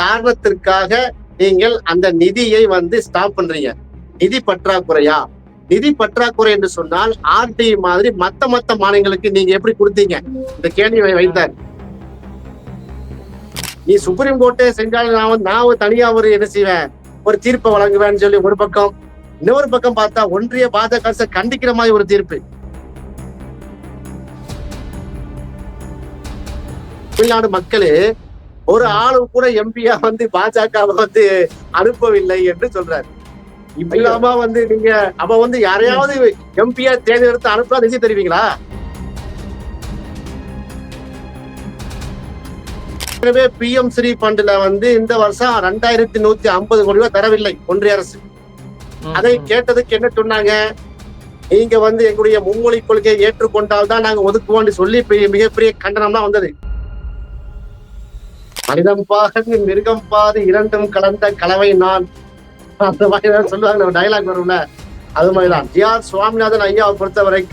காரணத்திற்காக நீங்கள் அந்த நிதியை வந்து ஸ்டாப் பண்றீங்க. நிதி பற்றாக்குறையா? நிதி பற்றாக்குறை என்று சொன்னால் ஆர்டி மாதிரி மத்த மத்த மாநிலங்களுக்கு நீங்க எப்படி கொடுத்தீங்க? இந்த கேள்வி வைத்தார். நீ சுப்ரீம் கோர்ட்டே செஞ்சாலும் நான் நான் ஒரு தனியா ஒரு என்ன செய்வேன்? ஒரு தீர்ப்பை வழங்குவேன்னு சொல்லி ஒரு பக்கம் இன்னொரு பக்கம் பார்த்தா ஒன்றிய பாஜக அரசை கண்டிக்கிற மாதிரி ஒரு தீர்ப்பு. தமிழ்நாடு மக்களே ஒரு ஆளு கூட எம்பியா வந்து பாஜக வந்து அனுப்பவில்லை என்று சொல்றாரு. இப்ப இல்லாம வந்து நீங்க அப்ப வந்து யாரையாவது எம்பியா தேர்ந்தெடுத்து அனுப்பா நிதி தருவீங்களா? எனவே பிஎம் ஸ்ரீ ஃபண்ட்ல வந்து இந்த வருஷம் ரெண்டாயிரத்தி நூத்தி ஐம்பது கோடி ரூபாய் தரவில்லை ஒன்றிய அரசு. அதை கேட்டதுக்கு என்ன சொன்னாங்க? நீங்க வந்து எங்களுடைய மும்மொழி கொள்கையை ஏற்றுக்கொண்டால் தான் நாங்க ஒதுக்குவோம்னு சொல்லி பெரிய மிகப்பெரிய கண்டனம் தான் வந்தது. மனிதம் பாகு மிருகம் பாது இரண்டும் கலந்த கலவை நான். அந்த மாதிரி சொல்லுவாங்க நம்ம டைலாக் வரும்ல. அது மாதிரிதான். ஜி ஆர் சுவாமிநாதன் ஐயாவை பொறுத்தவரை